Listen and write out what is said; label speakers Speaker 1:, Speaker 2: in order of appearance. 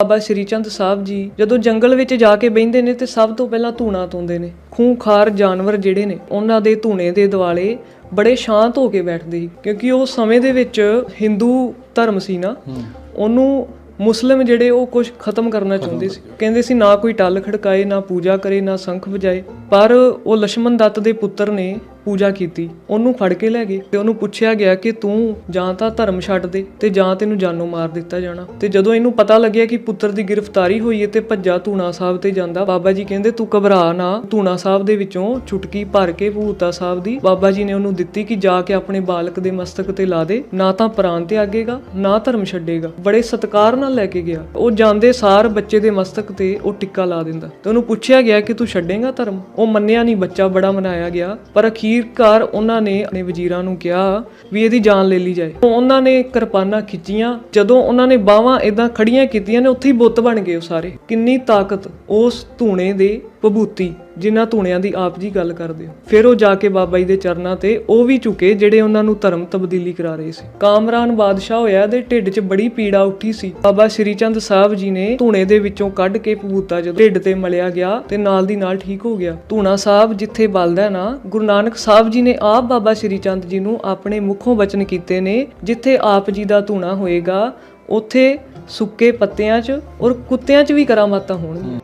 Speaker 1: ਬਾਬਾ ਸ਼੍ਰੀ ਚੰਦ ਸਾਹਿਬ ਜੀ ਜਦੋਂ ਜੰਗਲ ਵਿੱਚ ਜਾ ਕੇ ਬੈੰਦੇ ਨੇ ਤੇ ਸਭ ਤੋਂ ਪਹਿਲਾਂ ਧੂਣਾ ਤੋਂਦੇ ਨੇ। ਖੂੰਖਾਰ ਜਾਨਵਰ ਜਿਹੜੇ ਨੇ ਉਹਨਾਂ ਦੇ ਧੂਣੇ ਦੇ ਦਿਵਾਲੇ ਬੜੇ ਸ਼ਾਂਤ ਹੋ ਕੇ ਬੈਠਦੇ ਸੀ। ਕਿਉਂਕਿ ਉਹ ਸਮੇਂ ਦੇ ਵਿੱਚ ਹਿੰਦੂ ਧਰਮ ਸੀ ਨਾ ਉਹਨੂੰ ਮੁਸਲਮ ਜਿਹੜੇ ਉਹ ਕੁਝ ਖਤਮ ਕਰਨਾ ਚਾਹੁੰਦੇ ਸੀ। ਕਹਿੰਦੇ ਸੀ ਨਾ ਕੋਈ ਟੱਲ ਖੜਕਾਏ ਨਾ ਪੂਜਾ ਕਰੇ ਨਾ ਸੰਖ ਵਜਾਏ। ਪਰ ਉਹ ਲక్ష్మణ ਦੱਤ ਦੇ ਪੁੱਤਰ ਨੇ ਪੂਜਾ ਕੀਤੀ, ਉਹਨੂੰ ਫੜ ਕੇ ਲੈ ਗਏ ਤੇ ਉਹਨੂੰ ਪੁੱਛਿਆ ਗਿਆ ਕਿ ਤੂੰ ਜਾਂ ਤਾਂ ਧਰਮ ਛੱਡ ਦੇ ਤੇ ਜਾਂ ਤੈਨੂੰ ਜਾਨੋਂ ਮਾਰ ਦਿੱਤਾ ਜਾਣਾ। ਤੇ ਜਦੋਂ ਇਹਨੂੰ ਪਤਾ ਲੱਗਿਆ ਕਿ ਪੁੱਤਰ ਦੀ ਗ੍ਰਿਫਤਾਰੀ ਹੋਈ ਹੈ ਤੇ ਭੱਜਾ ਧੂਣਾ ਸਾਹਿਬ ਤੇ ਜਾਂਦਾ, ਬਾਬਾ ਜੀ ਕਹਿੰਦੇ, ਤੂੰ ਘਬਰਾ ਨਾ। ਧੂਣਾ ਸਾਹਿਬ ਦੇ ਵਿੱਚੋਂ ਚੁਟਕੀ ਭਰ ਕੇ ਭੂਤਾ ਸਾਹਿਬ ਦੀ ਬਾਬਾ ਜੀ ਨੇ ਉਹਨੂੰ ਦਿੱਤੀ ਕਿ ਜਾ ਕੇ ਆਪਣੇ ਬਾਲਕ ਦੇ ਮਸਤਕ ਤੇ ਲਾ ਦੇ, ਨਾ ਤਾਂ ਪ੍ਰਾਣ ਤੇ ਆਗੇਗਾ ਨਾ ਧਰਮ ਛੱਡੇਗਾ। ਬੜੇ ਸਤਿਕਾਰ ਨਾਲ ਲੈ ਕੇ ਗਿਆ। ਉਹ ਜਾਂਦੇ ਸਾਰ ਬੱਚੇ ਦੇ ਮਸਤਕ ਤੇ ਉਹ ਟਿੱਕਾ ਲਾ ਦਿੰਦਾ। ਤੇ ਉਹਨੂੰ ਪੁੱਛਿਆ ਗਿਆ ਕਿ ਤੂੰ ਛੱਡੇਗਾ ਧਰਮ? ਉਹ ਮੰਨਿਆ ਨਹੀਂ, ਬੱਚਾ ਬੜਾ ਮਨਾਇਆ ਗਿਆ, ਪਰ ਅਖੀਰ ਅਖੀਰਕਾਰ ਉਹਨਾਂ ਨੇ ਆਪਣੇ ਵਜ਼ੀਰਾਂ ਨੂੰ ਕਿਹਾ ਵੀ ਇਹਦੀ ਜਾਨ ਲੈ ਲਈ ਜਾਏ। ਉਹਨਾਂ ਨੇ ਕਿਰਪਾਨਾਂ ਖਿੱਚੀਆਂ। ਜਦੋਂ ਉਹਨਾਂ ਨੇ ਬਾਹਾਂ ਇਦਾਂ ਖੜੀਆਂ ਕੀਤੀਆਂ ਨੇ, ਉੱਥੇ ਹੀ ਬੁੱਤ ਬਣ ਗਏ ਉਹ ਸਾਰੇ। ਕਿੰਨੀ ਤਾਕਤ ਉਸ ਧੂਣੇ ਦੇ ਭਬੂਤੀ ਜਿਨ੍ਹਾਂ ਧੂਣਿਆਂ ਦੀ ਆਪ ਜੀ ਗੱਲ ਕਰਦੇ ਹੋ। ਫਿਰ ਉਹ ਜਾ ਕੇ ਬਾਬਾ ਜੀ ਦੇ ਚਰਨਾਂ ਤੇ ਉਹ ਵੀ ਝੁਕੇ ਜਿਹੜੇ ਉਹਨਾਂ ਨੂੰ ਧਰਮ ਤਬਦੀਲੀ ਕਰਾ ਰਹੇ ਸੀ। ਕਾਮਰਾਨ ਬਾਦਸ਼ਾਹ ਹੋਇਆ ਦੇ ਢਿੱਡ 'ਚ ਬੜੀ ਪੀੜਾ ਉੱਠੀ ਸੀ। ਬਾਬਾ ਸ਼੍ਰੀ ਚੰਦ ਸਾਹਿਬ ਜੀ ਨੇ ਧੂਣੇ ਦੇ ਵਿੱਚੋਂ ਕੱਢ ਕੇ ਭਬੂਤਾ ਜਦੋਂ ਢਿੱਡ ਤੇ ਮਲਿਆ ਗਿਆ ਤੇ ਨਾਲ ਦੀ ਨਾਲ ਠੀਕ ਹੋ ਗਿਆ। ਧੂਣਾ ਸਾਹਿਬ ਜਿੱਥੇ ਬਲਦਾ ਨਾ, ਗੁਰੂ ਨਾਨਕ ਸਾਹਿਬ ਜੀ ਨੇ ਆਪ ਬਾਬਾ ਸ਼੍ਰੀ ਚੰਦ ਜੀ ਨੂੰ ਆਪਣੇ ਮੁਖੋਂ ਬਚਨ ਕੀਤੇ ਨੇ, ਜਿੱਥੇ ਆਪ ਜੀ ਦਾ ਧੂਣਾ ਹੋਏਗਾ, ਉੱਥੇ ਸੁੱਕੇ ਪੱਤਿਆਂ 'ਚ ਔਰ ਕੁੱਤਿਆਂ 'ਚ ਵੀ ਕਰਾਮਾਤਾਂ ਹੋਣਗੀਆਂ।